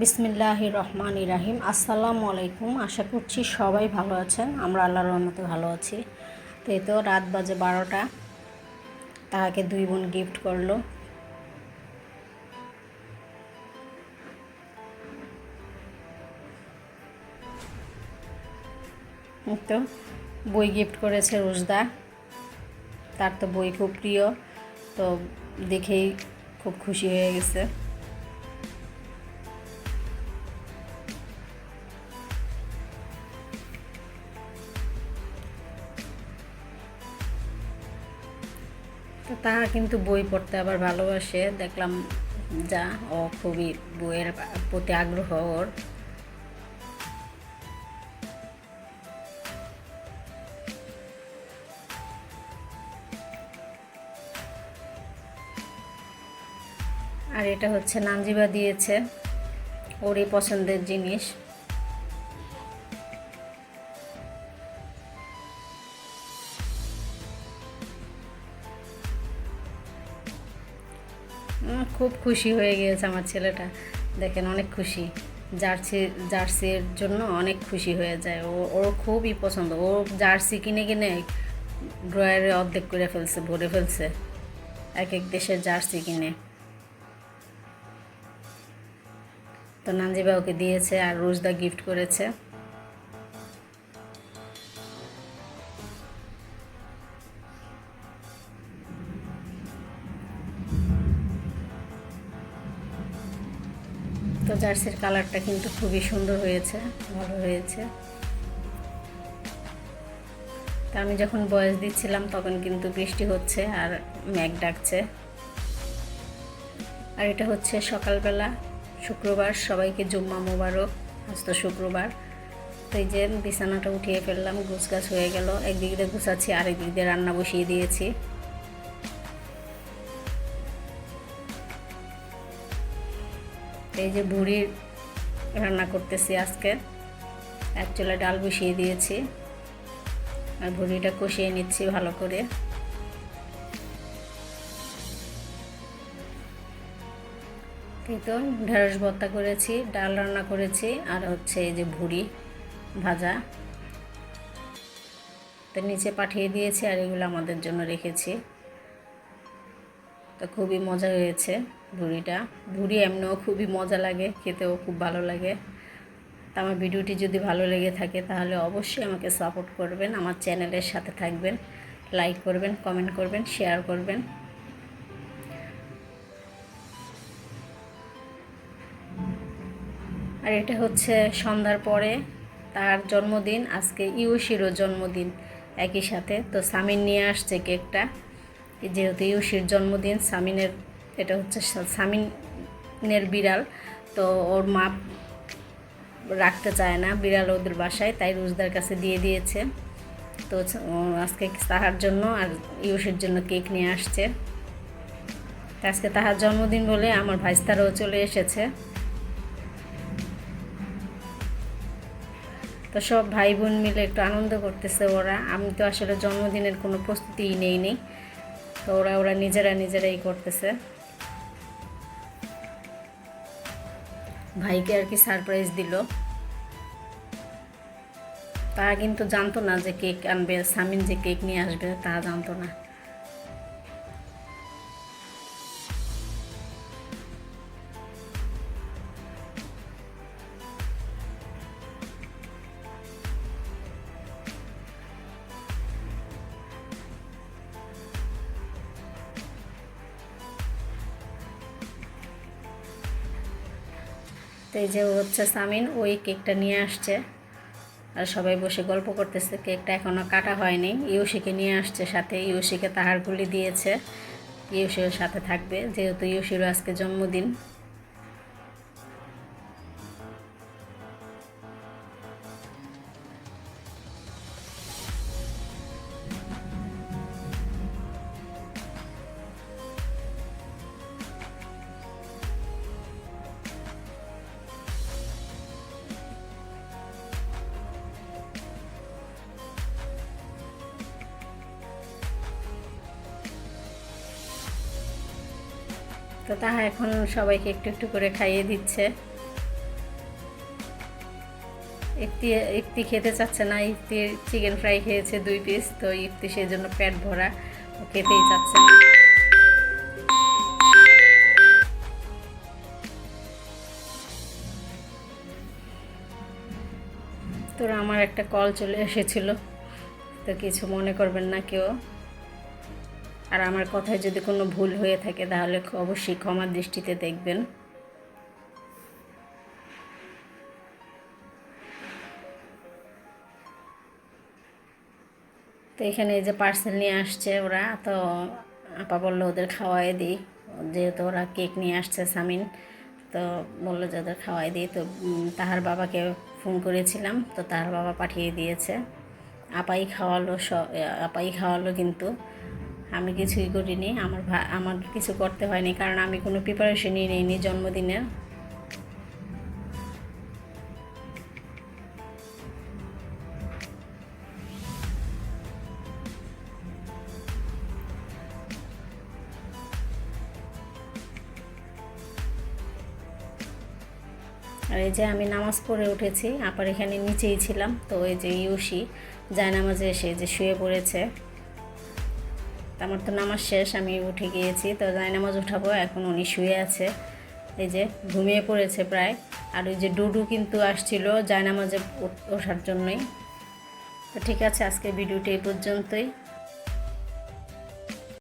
বিসমিল্লাহ রহমান ইরাহিম আসসালামু আলাইকুম। আশা করছি সবাই ভালো আছেন। আমরা আল্লাহর রহমতে ভালো আছি। তো তো রাত বাজে বারোটা। তাহাকে দুই বোন গিফট করল। তো, বই গিফট করেছে রোজদা। তার তো বই খুব প্রিয়। তো দেখেই খুব খুশি হয়ে গেছে। তো তাহা কিন্তু বই পড়তে আবার ভালোবাসে। দেখলাম যা, ও খুবই বইয়ের প্রতি আগ্রহ ওর। আর এটা হচ্ছে নানজিবা দিয়েছে ওরই পছন্দের জিনিস। খুব খুশি হয়ে গিয়েছে আমার ছেলেটা। দেখেন অনেক খুশি। জার্সি, জার্সির জন্য অনেক খুশি হয়ে যায়। ও, ওর খুবই পছন্দ। ও জার্সি কিনে কিনে ড্রয়ারে অর্ধেক করে ফেলছে, ভরে ফেলছে। এক এক দেশের জার্সি কিনে। তো নানজিবা ওকে দিয়েছে আর রোজদা গিফট করেছে। তো জার্সির কালারটা কিন্তু খুবই সুন্দর হয়েছে, ভালো হয়েছে। তা আমি যখন বয়স দিচ্ছিলাম তখন কিন্তু বৃষ্টি হচ্ছে আর মেঘ ডাকছে। আর এটা হচ্ছে সকালবেলা, শুক্রবার, সবাইকে জুম্মা মোবারক, আজ তো শুক্রবার। তো এই যে বিছানাটা উঠিয়ে ফেললাম গুছ গাছ হয়ে গেল, একদিক দিয়ে গুছাচ্ছি আরেক দিক দিয়ে রান্না বসিয়ে দিয়েছি। এই যে বুড়ির রান্না করতেছি আজকে। এক চুলা ডাল বসিয়ে দিয়েছি। আর ভুড়িটা কষিয়ে নিচ্ছি ভালো করে। তো ঢেঁড়স ভর্তা করেছি, ডাল রান্না করেছি, আর হচ্ছে এই যে ভুড়ি ভাজা। তো নিচে পাঠিয়ে দিয়েছি আর এগুলো আমাদের জন্য রেখেছি। তো খুবই মজা হয়েছে ভুড়িটা। ভুড়ি এমনিও খুবই মজা লাগে, খেতেও খুব ভালো লাগে। তা আমার ভিডিওটি যদি ভালো লেগে থাকে তাহলে অবশ্যই আমাকে সাপোর্ট করবেন, আমার চ্যানেলের সাথে থাকবেন, লাইক করবেন, কমেন্ট করবেন, শেয়ার করবেন। আর এটা হচ্ছে সন্ধ্যার পরে, তার জন্মদিন, আজকে ইউশিরও জন্মদিন একই সাথে। তো সামিন নিয়ে আসছে কেকটা। যেহেতু ইউশির জন্মদিন, সামিনের, এটা হচ্ছে সামিনের বিড়াল, তো ওর মা রাখতে চায় না, বিড়াল ওদের বাসায়, তাই রোজদার কাছে দিয়ে দিয়েছে। তো আজকে তাহার জন্য আর ইউসের জন্য কেক নিয়ে আসছে। আজকে তাহার জন্মদিন বলে আমার ভাইস্তারাও চলে এসেছে। তো সব ভাই বোন মিলে একটু আনন্দ করতেছে ওরা। আমি তো আসলে জন্মদিনের কোনো প্রস্তুতিই নেই নি তো ওরা ওরা নিজেরা নিজেরাই করতেছে। ভাইকে আর কি সারপ্রাইজ দিল। তারা কিন্তু জানতো না যে কেক আনবে, সামিন যে কেক নিয়ে আসবে, তা জানতো না। তো এই যে হচ্ছে সামিন, ওই কেকটা নিয়ে আসছে। আর সবাই বসে গল্প করতেছে, কেকটা এখনও কাটা হয়নি। ইউসিকে নিয়ে আসছে সাথে, ইউসিকে তাহারগুলি দিয়েছে। ইউসির সাথে থাকবে, যেহেতু ইউসিরও আজকে জন্মদিন। তো তাহা এখন সবাইকে একটু একটু করে খাইয়ে দিচ্ছে। ইফতি ইফতি খেতে চাচ্ছে না, ইফতি চিকেন ফ্রাই খেয়েছে দুই পিস তো ইফতি সেই জন্য পেট ভরা খেতেই চাচ্ছে না। তোর আমার একটা কল চলে এসেছিল, তো কিছু মনে করবেন না কেউ। আর আমার কথায় যদি কোনো ভুল হয়ে থাকে, তাহলে অবশ্যই ক্ষমার দৃষ্টিতে দেখবেন। তো এখানে এই যে পার্সেল নিয়ে আসছে ওরা, তো আপা বলল ওদের খাওয়াই দিই। যেহেতু ওরা কেক নিয়ে আসছে সামিন, তো বলল যে ওদের খাওয়াই দিই। তো তাহার বাবাকে ফোন করেছিলাম, তো তাহার বাবা পাঠিয়ে দিয়েছে। আপাই খাওয়ালো সব আপাই খাওয়ালো কিন্তু। আমি কিছুই করিনি। আমার আমার কিছু করতে হয়নি, কারণ আমি কোনো প্রিপারেশনই নিইনি জন্মদিনের আর এই যে আমি নামাজ পড়ে উঠেছি, আপার এখানে নিচেই ছিলাম, তো এই যে ইউসি, জায়নামাজে এসে যে শুয়ে পড়েছে। আমার তো নামাজ শেষ, আমি উঠে গিয়েছি। তো জায়নামাজ উঠাবো, এখন উনি শুয়ে আছে। এই যে ঘুমিয়ে পড়েছে প্রায়। আর ওই যে ডুডু কিন্তু আসছিল জায়নামাজে ওঠার জন্যই। তো ঠিক আছে আজকে ভিডিওটি এই পর্যন্তই।